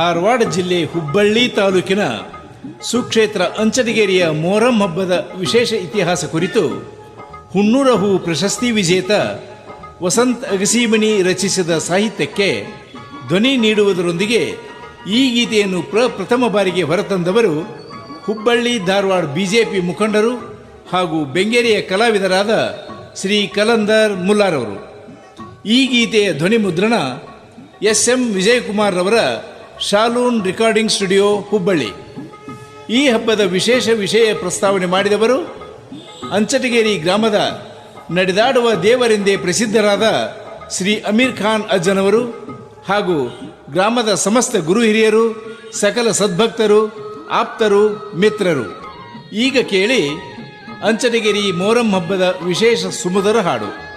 ಧಾರವಾಡ ಜಿಲ್ಲೆ ಹುಬ್ಬಳ್ಳಿ ತಾಲೂಕಿನ ಸುಕ್ಷೇತ್ರ ಅಂಚನಗೇರಿಯ ಮೊಹರಂ ಹಬ್ಬದ ವಿಶೇಷ ಇತಿಹಾಸ ಕುರಿತು ಹುಣ್ಣೂರ ಹೂ ಪ್ರಶಸ್ತಿ ವಿಜೇತ ವಸಂತ್ ಅಗಸೀಮಣಿ ರಚಿಸಿದ ಸಾಹಿತ್ಯಕ್ಕೆ ಧ್ವನಿ ನೀಡುವುದರೊಂದಿಗೆ ಈ ಗೀತೆಯನ್ನು ಪ್ರಪ್ರಥಮ ಬಾರಿಗೆ ಹೊರತಂದವರು ಹುಬ್ಬಳ್ಳಿ, ಧಾರವಾಡ ಬಿಜೆಪಿ ಮುಖಂಡರು ಹಾಗೂ ಬೆಂಗೇರಿಯ ಕಲಾವಿದರಾದ ಶ್ರೀ ಕಲಂದರ್ ಮುಲ್ಲಾರವರು. ಈ ಗೀತೆಯ ಧ್ವನಿ ಮುದ್ರಣ ಎಸ್ ಎಂ ವಿಜಯಕುಮಾರ್ ರವರ ಶಾಲೂನ್ ರೆಕಾರ್ಡಿಂಗ್ ಸ್ಟುಡಿಯೋ ಹುಬ್ಬಳ್ಳಿ. ಈ ಹಬ್ಬದ ವಿಶೇಷ ವಿಷಯ ಪ್ರಸ್ತಾವನೆ ಮಾಡಿದವರು ಅಂಚಟಗೇರಿ ಗ್ರಾಮದ ನಡೆದಾಡುವ ದೇವರೆಂದೇ ಪ್ರಸಿದ್ಧರಾದ ಶ್ರೀ ಅಮೀರ್ ಖಾನ್ ಅಜ್ಜನವರು ಹಾಗೂ ಗ್ರಾಮದ ಸಮಸ್ತ ಗುರು ಹಿರಿಯರು, ಸಕಲ ಸದ್ಭಕ್ತರು, ಆಪ್ತರು, ಮಿತ್ರರು. ಈಗ ಕೇಳಿ ಅಂಚಟಗೇರಿ ಮೋರಂ ಹಬ್ಬದ ವಿಶೇಷ ಸುಮಧುರ ಹಾಡು.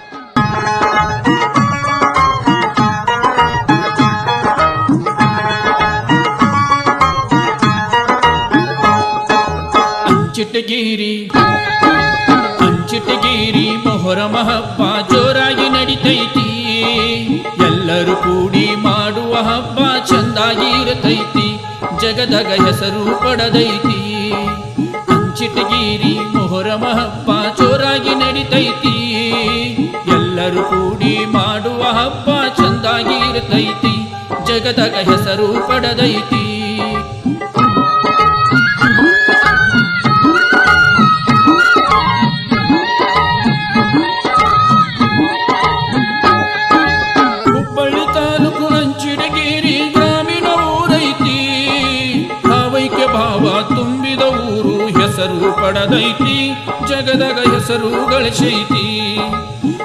ಅಂಚಿಟಗೇರಿ, ಅಂಚಿಟಗಿರಿ ಮೊಹರ ಹಬ್ಬ ಜೋರಾಗಿ ನಡಿತೈತಿ. ಎಲ್ಲರೂ ಕೂಡಿ ಮಾಡುವ ಹಬ್ಬ ಚಂದಾಗಿ ಇರತೈತಿ. ಜಗದಗ ಹೆಸರು ಪಡದೈತಿ. ಅಂಚಿಟಗಿರಿ ಮೊಹರ ಹಬ್ಬ ಜೋರಾಗಿ ನಡಿತೈತಿ. ಎಲ್ಲರೂ ಕೂಡಿ ಮಾಡುವ ಹಬ್ಬ ಚಂದಾಗಿ ಇರತೈತಿ. ಜಗದಗ ಹೆಸರು ಪಡದೈತಿ. ಪಡದೈತಿ ಜಗದಗ ಹೆಸರು ಗಳಿಸೈತಿ.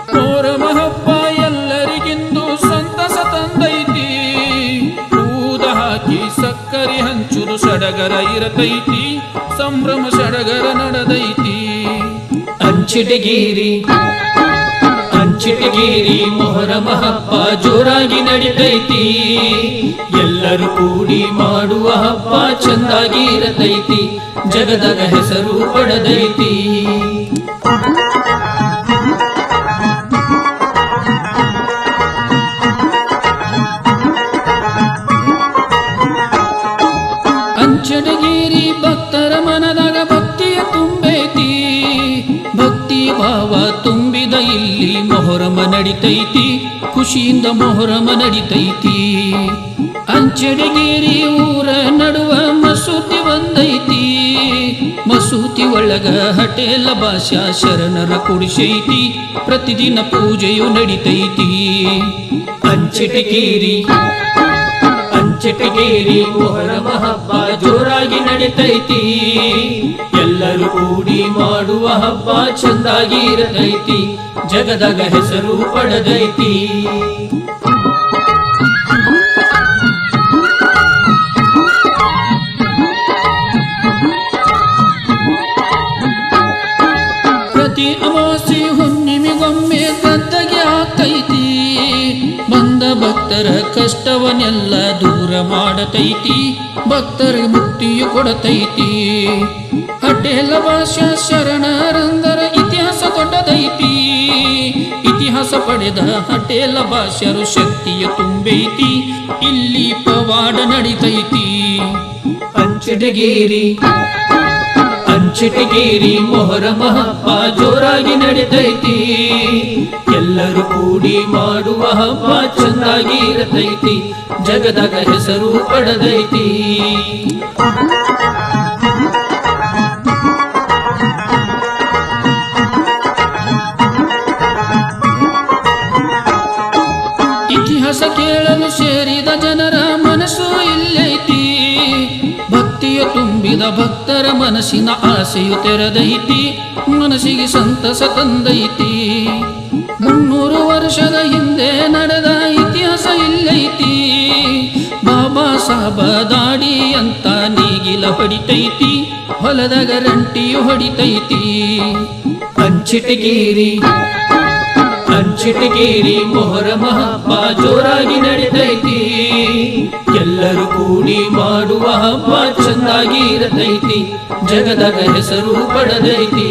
ಕೋರ ಮಹಪ್ಪ ಎಲ್ಲರಿಗಿಂದು ಸಂತಸ ತಂದೈತಿ. ಊದ ಹಾಕಿ ಸಕ್ಕರೆ ಹಂಚುದು ಸಡಗರ ಇರತೈತಿ, ಸಂಭ್ರಮ ಸಡಗರ ನಡೆದೈತಿ. ಅಂಚಿಟಗಿರಿ ಅಂಚಿಟಗಿರಿ, ಮೊಹರ ಮಹಪ್ಪ ಜೋರಾಗಿ ನಡಿತೈತಿ. ಎಲ್ಲರೂ ಕೂಡಿ ಮಾಡುವ ಹಬ್ಬ ಚಂದಾಗಿ ಇರತೈತಿ. ಜಗದಗ ಹೆಸರು ಪಡೆದೈತಿ ಅಂಚಡಗೇರಿ ಭಕ್ತರ ಮನದಾಗ ಭಕ್ತಿಯ ತುಂಬೈತಿ. ಭಕ್ತಿ ಭಾವ ತುಂಬಿದ ಇಲ್ಲಿ ಮೊಹರಮ ನಡಿತೈತಿ. ಖುಷಿಯಿಂದ ಮೊಹರಮ ನಡಿತೈತಿ. ಅಂಚಡಗೇರಿ ಊರ ನಡುವ ಮಸೂತಿ ಒಳಗ ಹಟೇಲ ಭಾಷಾ ಶರಣರ ಕುಡಿಸೈತಿ. ಪ್ರತಿದಿನ ಪೂಜೆಯು ನಡಿತೈತಿ. ಅಂಚಟಗೇರಿ ಅಂಚಟಗೇರಿ ಮೊಹರಮ ಹಬ್ಬ ಜೋರಾಗಿ ನಡಿತೈತಿ. ಎಲ್ಲರೂ ಕೂಡಿ ಮಾಡುವ ಹಬ್ಬ ಚಂದಾಗಿ ಇರತೈತಿ. ಜಗದಗ ಹೆಸರು ಪಡದೈತಿ. ಭಕ್ತರ ಕಷ್ಟವನ್ನೆಲ್ಲ ದೂರ ಮಾಡತೈತಿ, ಭಕ್ತರ ಮುಕ್ತಿಯು ಕೊಡತೈತಿ. ಅಡ್ಡೆಲ್ಲ ಭಾಷಾ ಶರಣರಂದರ ಇತಿಹಾಸ ದೊಡ್ಡದೈತಿ. ಇತಿಹಾಸ ಪಡೆದ ಹಟೇಲ ಭಾಷರು ಶಕ್ತಿಯ ತುಂಬೈತಿ, ಇಲ್ಲಿ ಪವಾಡ ನಡಿತೈತಿ. ಅಂಚಡಗೇರಿ ಅಂಚಿಟಗೇರಿ ಮೊಹರ ಮಹಪ್ಪ ಜೋರಾಗಿ ನಡೆದೈತಿ ಎಲ್ಲರೂ ಕೂಡಿ ಮಾಡುವ ಹಬ್ಬ ಚಂದಾಗಿ ಇರತೈತಿ. ಜಗದಾಗ ಹೆಸರು ಪಡೆದೈತಿ. ಇತಿಹಾಸ ಕೇಳಲು ಸೇರಿದ ಜನರ ಭಕ್ತಿಯ ಭಕ್ತರ ಮನಸ್ಸಿನ ಆಸೆಯು ತೆರೆದೈತಿ, ಮನಸ್ಸಿಗೆ ಸಂತಸ ತಂದೈತಿ. ಮುನ್ನೂರು ವರ್ಷದ ಹಿಂದೆ ನಡೆದ ಇತಿಹಾಸ ಇಲ್ಲೈತಿ. ಬಾಬಾ ಸಾಬ ದಾಡಿ ಅಂತ ನೀಗಿಲ ಹೊಡಿತೈತಿ, ಹೊಲದ ಗರಂಟಿಯು ಹೊಡಿತೈತಿ. ಅಂಚಿಟಗೇರಿ ಅಂಚಿಟಗೇರಿ ಮೊಹರ ಮಹಪ್ಪ ಜೋರಾಗಿ ನಡಿತೈತಿ. ಎಲ್ಲರೂ ಕೂಡಿ ಮಾಡುವ ಹಬ್ಬ ಚಂದಾಗಿ ಇರತೈತಿ ಜಗದಗ ಹೆಸರು ಪಡೆದೈತಿ.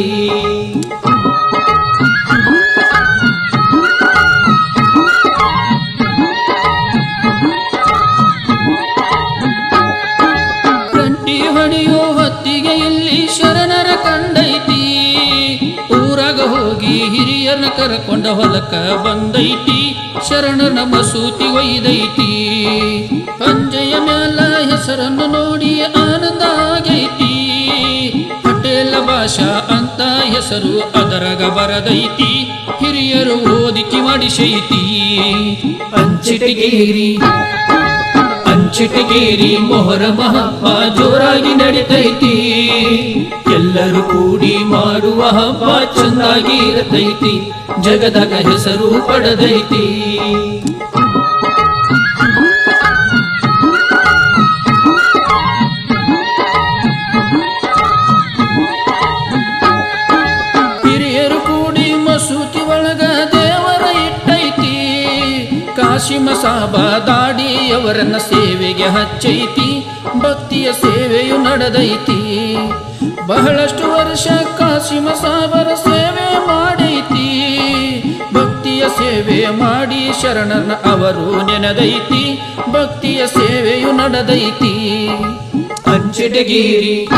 ಕಂಟಿ ಹೊಡೆಯೋ ಹೊತ್ತಿಗೆ ಇಲ್ಲಿ ಶರಣರ ಕಂಡೈತಿ. ಊರಾಗ ಹೋಗಿ ಹಿರಿಯನ ಕರಕೊಂಡ ಹೊಲಕ ಬಂದೈತಿ. ಶರಣನ ಸೂತಿ ಒಯ್ದೈತಿ. ಅಂಜಯ ಹೆಸರನ್ನು ನೋಡಿ ಆನಂದ ಆಗೈತಿ. ಪಟೇಲ ಭಾಷಾ ಅಂತ ಹೆಸರು ಅದರಗ ಬರದೈತಿ. ಹಿರಿಯರು ಓದಿಕಿ ಮಾಡಿಸೈತಿ. ಅಂಚಿಟಗೇರಿ ಅಂಚಿಟಗೇರಿ ಮೊಹರ ಮಹಪ್ಪ ಜೋರಾಗಿ ನಡಿತೈತಿ. ಎಲ್ಲರೂ ಕೂಡಿ ಮಾಡುವ ಹಬ್ಬ ಚೆನ್ನಾಗಿ ಇರತೈತಿ ಜಗದಾಗ ಹೆಸರು ಪಡೆದೈತಿ. ಹಿರಿಯರು ಕೂಡಿ ಮಸೂತಿ ಒಳಗ ದೇವರ ಇಟ್ಟೈತಿ. ಕಾಶಿಮ ಸಾಬ ದಾಡಿಯವರನ್ನ ಸೇವೆಗೆ ಹಚ್ಚೈತಿ. ಭಕ್ತಿಯ ಸೇವೆಯು ನಡೆದೈತಿ. ಬಹಳಷ್ಟು ವರ್ಷ ಕಾಶಿಮ ಸಾಬರ ಸೇವೆ ಮಾಡೈತಿ. ಭಕ್ತಿಯ ಸೇವೆ ಮಾಡಿ ಶರಣನ ಅವರು ನೆನದೈತಿ. ಭಕ್ತಿಯ ಸೇವೆಯು ನಡೆದೈತಿ. ಅಂಚಿಟಗಿರಿ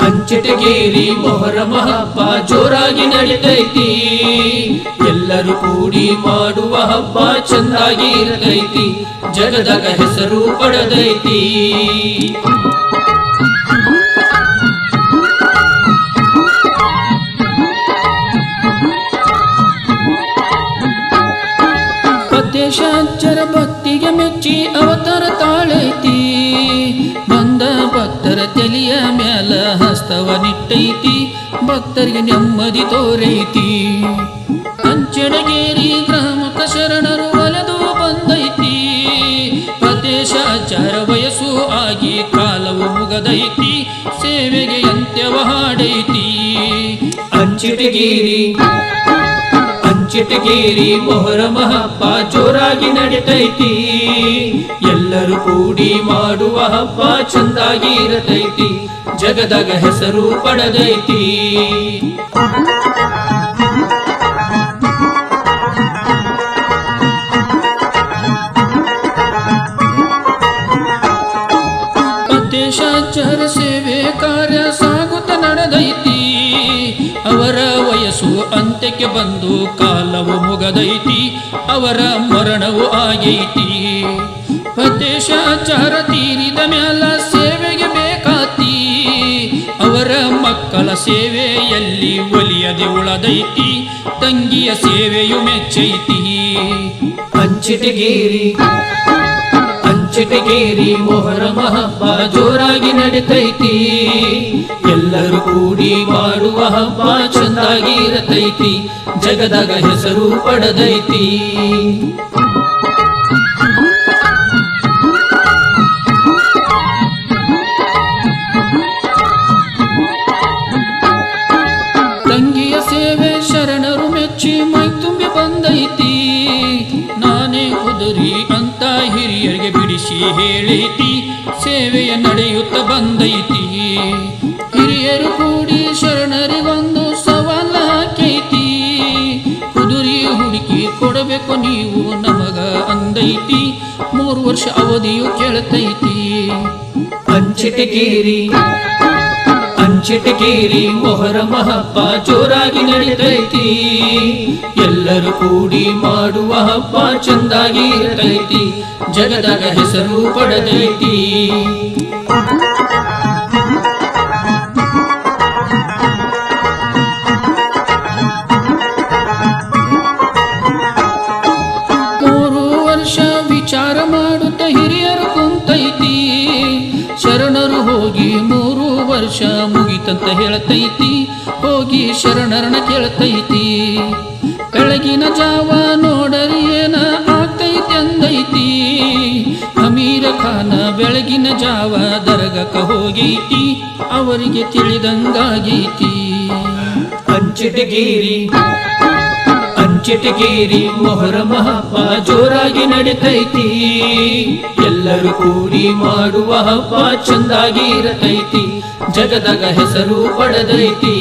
ಅಂಚಿಟಗಿರಿ ಮೊಹರ ಹಬ್ಬ ಜೋರಾಗಿ ನಡೆದೈತಿ ಎಲ್ಲರೂ ಕೂಡಿ ಮಾಡುವ ಹಬ್ಬ ಚಂದಾಗಿ ಇರದೈತಿ ಜಗದಾಗ ಹೆಸರು ಪಡೆದೈತಿ. ಪತ್ಯಶಾಚರ ಭಕ್ತಿಗೆ ಮೆಚ್ಚಿ ಅವತಾರ ತಾಳೈತಿ. ಬಂದ ಭಕ್ತರ ತಲೆಯ ಮ್ಯಾಲ ಹಸ್ತವ ನಿಟ್ಟೈತಿ. ಭಕ್ತರಿಗೆ ನೆಮ್ಮದಿ ತೋರೈತಿ. ಅಂಚಡಗೇರಿ ಗ್ರಾಮಕ ಶರಣರು ಒಲೆದು ಬಂದೈತಿ. ಪ್ರದೇಶಾಚಾರ ವಯಸ್ಸು ಆಗಿ ಕಾಲವು ಮುಗದೈತಿ. ಸೇವೆಗೆ ಅಂತ್ಯವ ಹಾಡೈತಿ. ಅಂಚಿಟಗೇರಿ ಅಂಚಿಟಗೇರಿ ಮೊಹರ ಮಹಪ್ಪ ಜೋರಾಗಿ ನಡಿತೈತಿ. ಎಲ್ಲರೂ ಕೂಡಿ ಮಾಡುವ ಹಬ್ಬ ಚಂದಾಗಿ ಇರತೈತಿ. ಜಗದಾಗ ಹೆಸರು ಪಡೆದೈತಿ. ಪತ್ಯಶಾಚಾರ ಸೇವೆ ಕಾರ್ಯ ಅಂತ್ಯಕ್ಕೆ ಬಂದು ಕಾಲವು ಮುಗದೈತಿ, ಅವರ ಮರಣವು ಆಗೈತಿ. ಪ್ರದೇಶಾಚಾರ ತೀರಿದ ಮ್ಯಾಲ ಸೇವೆಗೆ ಬೇಕಾತಿ, ಅವರ ಮಕ್ಕಳ ಸೇವೆಯಲ್ಲಿ ಒಲಿಯದೆ ಉಳದೈತಿ, ತಂಗಿಯ ಸೇವೆಯು ಮೆಚ್ಚೈತಿ. ಅಂಚಿಟಗೇರಿ ಅಂಚಿಟಗೇರಿ ಮೊಹರ ಹಬ್ಬ ಜೋರಾಗಿ ನಡಿತೈತಿ. ಎಲ್ಲರೂ ಕೂಡಿ ಮಾಡುವ ಹಬ್ಬ ಚಂದಾಗಿ ಇರತೈತಿ. ಜಗದಾಗ ಹೆಸರು ಪಡೆದೈತಿ. ಹೇಳೈತಿ, ಸೇವೆಯ ನಡೆಯುತ್ತ ಬಂದೈತಿ. ಹಿರಿಯರು ಕೂಡಿ ಶರಣರಿಗೊಂದು ಸವಾಲ ಹಾಕೈತಿ. ಕುದುರಿ ಹುಡುಕಿ ಕೊಡಬೇಕು ನೀವು ನಮಗ ಅಂದೈತಿ. ಮೂರು ವರ್ಷ ಅವಧಿಯು ಕೇಳ್ತೈತಿ. ಅಂಚಿಟಗೇರಿ ಅಂಚಿಟಗೇರಿ ಮೊಹರ ಮಹಪ್ಪ ಜೋರಾಗಿ ನಡೀತೈತಿ. ಎಲ್ಲರೂ ಕೂಡಿ ಮಾಡುವ ಹಬ್ಬ ಚಂದಾಗಿ ಇರತೈತಿ. ಜಗದಾಗ ಹೆಸರು ಪಡೆದೈತಿ. ವರ್ಷ ವಿಚಾರ ಮಾಡುತ್ತ ಹಿರಿಯರು ವರ್ಷ ಮುಗಿತಂತ ಹೇಳ್ತೈತಿ, ಹೋಗಿ ಶರಣರಣ ಕೇಳ್ತೈತಿ. ಬೆಳಗಿನ ಜಾವ ನೋಡರಿ ಏನ ಆಗ್ತೈತಿ ಅಂದೈತಿ. ಅಮೀರ ಖಾನ ಬೆಳಗಿನ ಜಾವ ದರ್ಗಕ್ಕ ಹೋಗೈತಿ, ಅವರಿಗೆ ತಿಳಿದಂಗಾಗೈತಿ. ಅಂಚಿಟಗೇರಿ ಅಂಚಿಟಗೇರಿ ಮೊಹರ ಮಹಪ್ಪ ಜೋರಾಗಿ ನಡಿತೈತಿ. ಎಲ್ಲರೂ ಕೂಡಿ ಮಾಡುವ ಹಬ್ಬ ಚಂದಾಗಿ ಇರತೈತಿ. ಜಗದಗ ಹೆಸರು ಪಡೆದೈತಿ.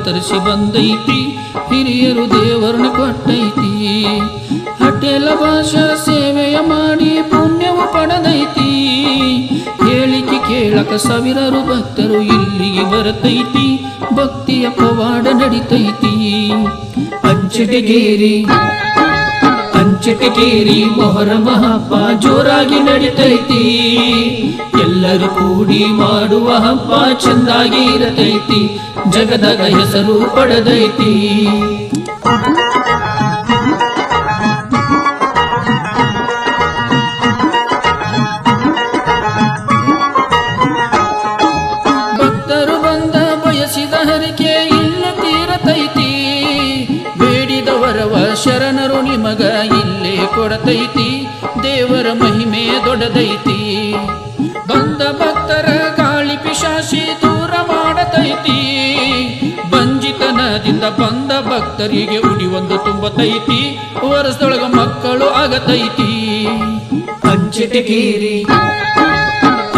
ಅವತರಿಸಿ ಬಂದೈತಿ, ಹಿರಿಯರು ದೇವರನ್ನ ಕೊಟ್ಟೈತಿ. ಹಟೇಲ ಭಾಷಾ ಸೇವೆಯ ಮಾಡಿ ಪುಣ್ಯವು ಪಡೆದೈತಿ. ಹೇಳಿಕೆ ಕೇಳಕ ಸಾವಿರಾರು ಭಕ್ತರು ಇಲ್ಲಿಗೆ ಬರತೈತಿ, ಭಕ್ತಿಯ ಪವಾಡ ನಡಿತೈತಿ. ಅಂಚಟಗೇರಿ ಅಂಚಟಗೇರಿ ಮೊಹರ ಮಹಪ್ಪ ಜೋರಾಗಿ ನಡಿತೈತಿ. ಎಲ್ಲರೂ ಕೂಡಿ ಮಾಡುವ ಹಬ್ಬ ಚಂದಾಗಿ ಇರತೈತಿ. ಜಗದಾಗ ಹೆಸರು ಪಡೆದೈತಿ. ಭಕ್ತರು ಬಂದ ಬಯಸಿದ ಹರಿಕೆ ಇಲ್ಲ ತೀರತೈತಿ. ಬೇಡಿದ ವರವ ಶರಣರು ನಿಮಗ ಇಲ್ಲೇ ಕೊಡತೈತಿ. ಭಕ್ತರಿಗೆ ಉಡಿ ಒಂದು ತುಂಬತೈತಿ ವರ್ಷದೊಳಗ ಮಕ್ಕಳು ಆಗತೈತಿ ಅಂಚಿಟಗೇರಿ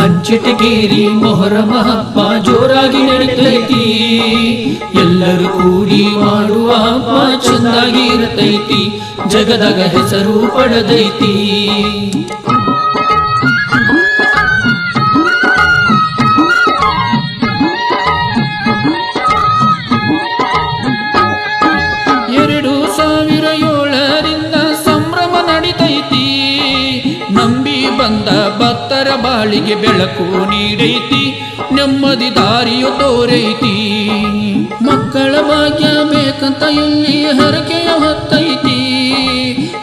ಅಂಚಿಟಗೇರಿ ಮೊಹರ ಮಹಪ್ಪ ಜೋರಾಗಿ ನಡೀತೈತಿ. ಎಲ್ಲರೂ ಕೂಡಿ ಮಾಡುವ ಹಬ್ಬ ಚಂದಾಗಿ ಇರತೈತಿ. ಜಗದಾಗ ಹೆಸರು ಪಡೆದೈತಿ. ಭಕ್ತರ ಬಾಳಿಗೆ ಬೆಳಕು ನೀಡೈತಿ, ನೆಮ್ಮದಿ ದಾರಿಯು ತೋರೈತಿ. ಮಕ್ಕಳ ಭಾಗ್ಯ ಬೇಕಂತ ಇಲ್ಲಿ ಹರಕೆಯ ಹೊತ್ತೈತಿ.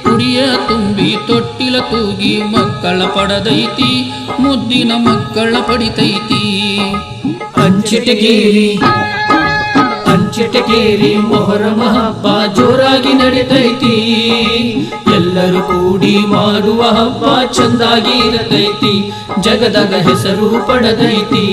ಕುಡಿಯ ತುಂಬಿ ತೊಟ್ಟಿಲ ತೂಗಿ ಮಕ್ಕಳ ಪಡದೈತಿ, ಮುದ್ದಿನ ಮಕ್ಕಳ ಪಡಿತೈತಿ. ಅಂಚಿಟಗೇರಿ ಅಂಚಿಟಗೇರಿ ಮೊಹರಮ ಹಬ್ಬ ಜೋರಾಗಿ ನಡಿತೈತಿ. ಎಲ್ಲರೂ ಕೂಡಿ ಮಾಡುವ ಹಬ್ಬ ಚಂದಾಗಿ ಇರತೈತಿ. ಜಗದಾಗ ಹೆಸರು ಪಡೆದೈತಿ.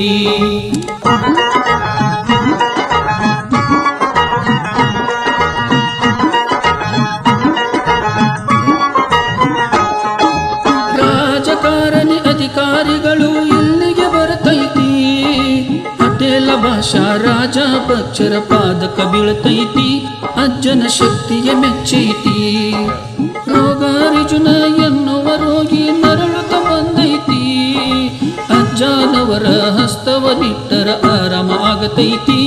ರಾಜಕಾರಣಿ ಅಧಿಕಾರಿಗಳು ಇಲ್ಲಿಗೆ ಬರತೈತಿ. ಪಟೇಲ ಭಾಷಾ ರಾಜ ಪಕ್ಷರ ಪಾದಕ ಬೀಳತೈತಿ. ಅಜ್ಜನ ಶಕ್ತಿಗೆ ಮೆಚ್ಚೈತಿ. ಹಸ್ತವನಿಟ್ಟರ ಆರಾಮ ಆಗತೈತಿ,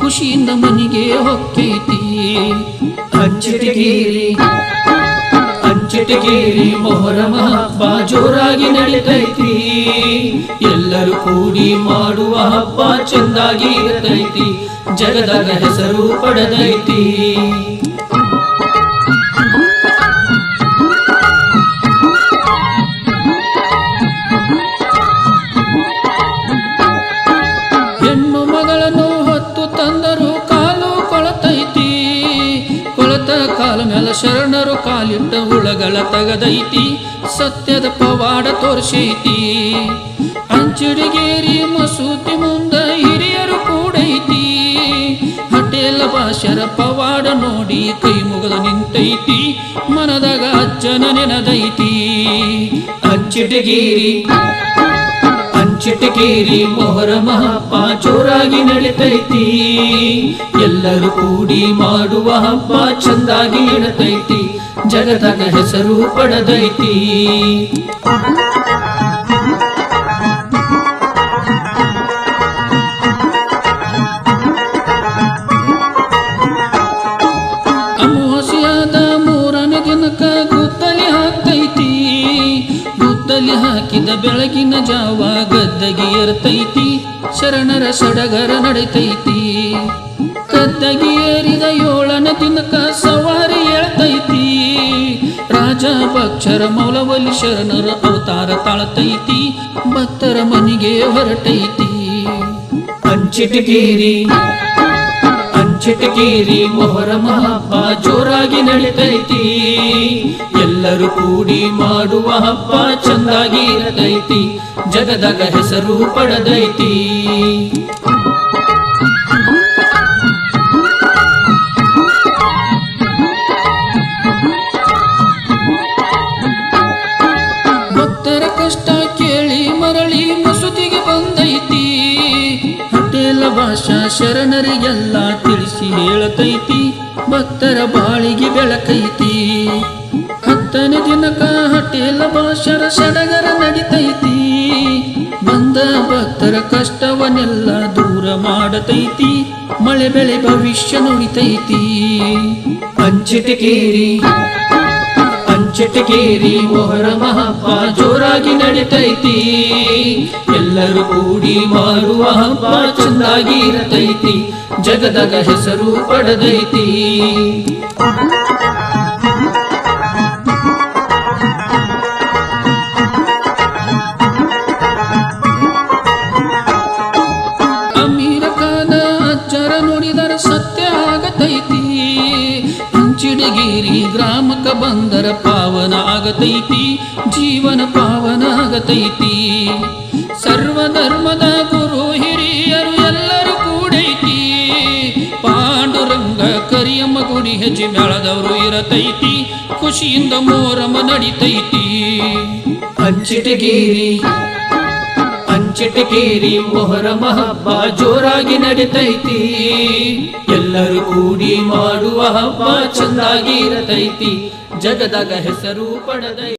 ಖುಷಿಯಿಂದ ಮನಿಗೆ ಹೊಕ್ಕೈತಿ. ಅಚ್ಚಟಗೇರಿ ಅಚ್ಚಟಗೇರಿ ಮೊಹರಮ ಹಬ್ಬ ಜೋರಾಗಿ ನಡಿತೈತಿ. ಎಲ್ಲರೂ ಕೂಡಿ ಮಾಡುವ ಹಬ್ಬ ಚಂದಾಗಿ ಇರತೈತಿ, ಜಗದಾಗ ಹೆಸರು ಪಡೆದೈತಿ. ಕಾಲಿಟ್ಟ ಹುಳಗಳ ತಗದೈತಿ, ಸತ್ಯದ ಪವಾಡ ತೋರಿಸೈತಿ. ಅಂಚಿಡಿಗೇರಿ ಮಸೂತಿ ಮುಂದ ಹಿರಿಯರು ಕೂಡೈತಿ. ಹಟೇಲ ಭಾಷರ ಪವಾಡ ನೋಡಿ ಕೈ ಮುಗದ ನಿಂತೈತಿ, ಮನದಾಗ ಅಜ್ಜನ ನೆನದೈತಿ. ಅಂಚಿಟಗೇರಿ ಚಿಟಕೇರಿ ಮೊಹರ ಮಹಪ್ಪ ಜೋರಾಗಿ ನಡಿತೈತಿ. ಎಲ್ಲರೂ ಕೂಡಿ ಮಾಡುವ ಹಬ್ಬ ಚಂದಾಗಿ ಇಡತೈತಿ ಜಗದಾಗ ಹೆಸರು ಪಡೆದೈತಿ. ಅಮಾವಾಸ್ಯಾದ ಮೂರನೇ ದಿನಕ ಗುತ್ತಲಿ ಹಾಕ್ತೈತಿ. ಗುತ್ತಲಿ ಹಾಕಿದ ಬೆಳಗಿನ ಜಾವ ಗದ್ದಗಿ ಶರಣರ ಸಡಗರ ನಡಿತೈತಿ. ಗದ್ದಗಿ ಏರಿದ ಏಳನೇ ದಿನಕ ಸವಾರಿ ಭಕ್ಷರ ಮೌಲವಲಿ ಶರಣರ ಅವತಾರ ತಾಳತೈತಿ, ಭಕ್ತರ ಮನಿಗೆ ಹೊರಟೈತಿ. ಅಂಚಿಟಗೇರಿ ಅಂಚಿಟಗೇರಿ ಮೊಹರ ಹಬ್ಬ ಜೋರಾಗಿ ನಡಿತೈತಿ. ಎಲ್ಲರೂ ಕೂಡಿ ಮಾಡುವ ಹಬ್ಬ ಚಂದಾಗಿ ಇರತೈತಿ, ಜಗದಾಗ ಹೆಸರು ಪಡೆದೈತಿ. ಶರಣರಿಗೆಲ್ಲ ತಿಳಿಸಿ ಹೇಳತೈತಿ, ಭಕ್ತರ ಬಾಳಿಗೆ ಬೆಳಕೈತಿ. ಹತ್ತನೇ ದಿನಕ ಹಟೇಲ ಭಾಷರ ಸಡಗರ ನಡಿತೈತಿ. ಬಂದ ಭಕ್ತರ ಕಷ್ಟವನ್ನೆಲ್ಲ ದೂರ ಮಾಡತೈತಿ, ಮಳೆ ಬೆಳೆ ಭವಿಷ್ಯ ನುಡಿತೈತಿ. ಅಂಚಿಟಕೇರಿ ಅಂಚಟಕೇರಿ ಮೊಹರ ಮಹಪ್ಪ ಜೋರಾಗಿ ನಡಿತೈತಿ. ಎಲ್ಲರೂ ಕೂಡಿ ಮಾರುವ ಹಬ್ಬ ಚಂದಾಗಿ ಇರತೈತಿ. ಜಗದಗ ಹೆಸರು ಪಡೆದೈತಿ. ನುಡಿದರ ಸತ್ಯ ಆಗತೈತಿ, ಜೀವನ ಪಾವನ ಆಗತೈತಿ. ಸರ್ವಧರ್ಮದ ಗುರು ಹಿರಿಯರು ಎಲ್ಲರೂ ಕೂಡೈತಿ. ಪಾಂಡುರಂಗ ಕರಿಯಮ್ಮ ಗುಡಿ ಹೆಜ್ಜೆ ಮೇಳದವರು ಇರತೈತಿ, ಖುಷಿಯಿಂದ ಮೋರಮ್ಮ ನಡಿತೈತಿ. ಅಂಚಿಟಗೇರಿ ಅಂಚಿಟಗೇರಿ ಮೊಹರಮ ಹಬ್ಬ ಜೋರಾಗಿ ನಡಿತೈತಿ. ಎಲ್ಲರೂ ಕೂಡಿ ಮಾಡುವ ಹಬ್ಬ ಚಂದಾಗಿ ಇರತೈತಿ. ಜಗದಾಗ ಹೆಸರು ಪಡೆದೈತಿ